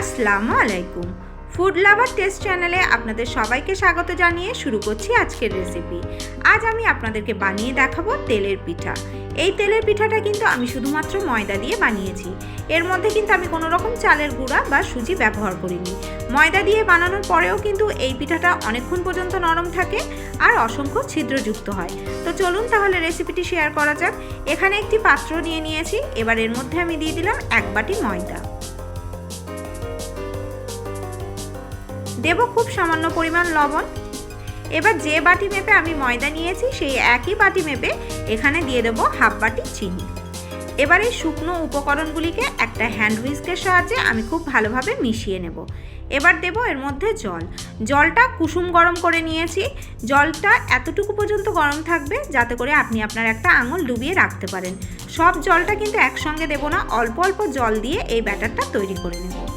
আসসালামু আলাইকুম। Food lover test চ্যানেলে আপনাদের সবাইকে স্বাগত জানিয়ে শুরু করছি আজকের রেসিপি আজ আমি আপনাদেরকে বানিয়ে দেখাবো তেলের পিঠা। এই তেলের পিঠাটা কিন্তু আমি শুধুমাত্র ময়দা দিয়ে বানিয়েছি। এর মধ্যে কিন্তু আমি কোনো রকম চালের গুঁড়া বা সুজি ব্যবহার করিনি। ময়দা দিয়ে বানানোর পরেও কিন্তু এই পিঠাটা অনেকক্ষণ পর্যন্ত নরম থাকে আর অসংখ্য ছিদ্রযুক্ত হয়। তো চলুন তাহলে রেসিপিটি শেয়ার করা যাক। এখানে একটি পাত্র নিয়ে নিয়েছি। এবার এর মধ্যে আমি দিয়ে দিলাম এক বাটি ময়দা। দেব খুব সামান্য পরিমাণ লবণ। এবার যে বাটি মেপে আমি ময়দা নিয়েছি, সেই একই বাটি মেপে এখানে দিয়ে দেবো হাফ বাটি চিনি। এবার এই শুকনো উপকরণগুলিকে একটা হ্যান্ড হুইস্কের সাহায্যে আমি খুব ভালোভাবে মিশিয়ে নেব। এবার দেব এর মধ্যে জল। জলটা কুসুম গরম করে নিয়েছি। জলটা এতটুকু পর্যন্ত গরম থাকবে যাতে করে আপনি আপনার একটা আঙুল ডুবিয়ে রাখতে পারেন। সব জলটা কিন্তু একসঙ্গে দেব না, অল্প অল্প জল দিয়ে এই ব্যাটারটা তৈরি করে নেব।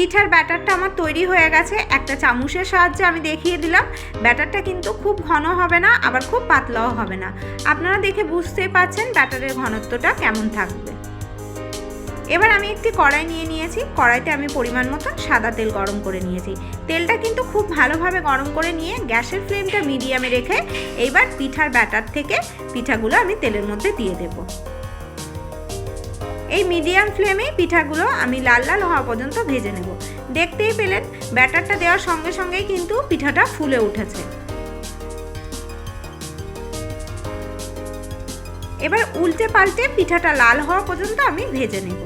পিঠার ব্যাটারটা আমার তৈরি হয়ে গেছে। একটা চামচের সাহায্যে আমি দেখিয়ে দিলাম। ব্যাটারটা কিন্তু খুব ঘন হবে না, আবার খুব পাতলাও হবে না। আপনারা দেখে বুঝতেই পাচ্ছেন ব্যাটারের ঘনত্বটা কেমন থাকবে। এবার আমি একটি কড়াই নিয়ে নিয়েছি। কড়াইতে আমি পরিমাণ মতো সাদা তেল গরম করে নিয়েছি। তেলটা কিন্তু খুব ভালোভাবে গরম করে নিয়ে গ্যাসের ফ্লেমটা মিডিয়ামে রেখে এইবার পিঠার ব্যাটার থেকে পিঠাগুলো আমি তেলের মধ্যে দিয়ে দেবো। এই মিডিয়াম ফ্লেমে পিঠাগুলো আমি লাল লাল হওয়া পর্যন্ত ভেজে নেব। দেখতেই পেলেন ব্যাটারটা দেওয়ার সঙ্গে সঙ্গেই কিন্তু পিঠাটা ফুলে উঠেছে। এবার উল্টে পাল্টে পিঠাটা লাল হওয়া পর্যন্ত আমি ভেজে নেব।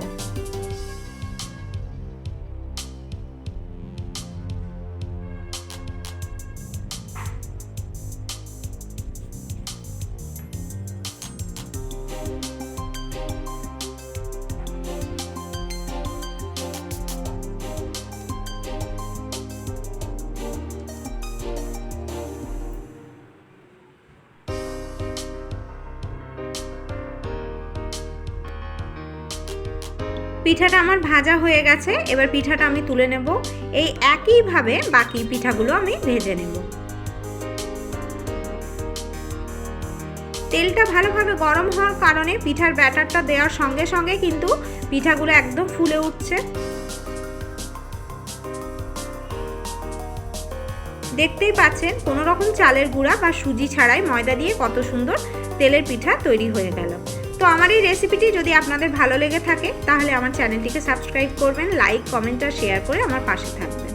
পিঠাটা আমার ভাজা হয়ে গেছে, এবার পিঠাটা আমি তুলে নেব। এই একইভাবে বাকি পিঠাগুলো আমি ভেজে নেব। তেলটা ভালোভাবে গরম হওয়ার কারণে পিঠার ব্যাটারটা দেওয়ার সঙ্গে সঙ্গে কিন্তু পিঠাগুলো একদম ফুলে উঠছে। দেখতেই পাচ্ছেন কোনো রকম চালের গুঁড়া বা সুজি ছাড়াই ময়দা দিয়ে কত সুন্দর তেলের পিঠা তৈরি হয়ে গেল। তো আমার এই রেসিপিটি যদি আপনাদের ভালো লেগে থাকে, তাহলে আমার চ্যানেলটিকে সাবস্ক্রাইব করবেন লাইক কমেন্ট আর শেয়ার করে আমার পাশে থাকবেন।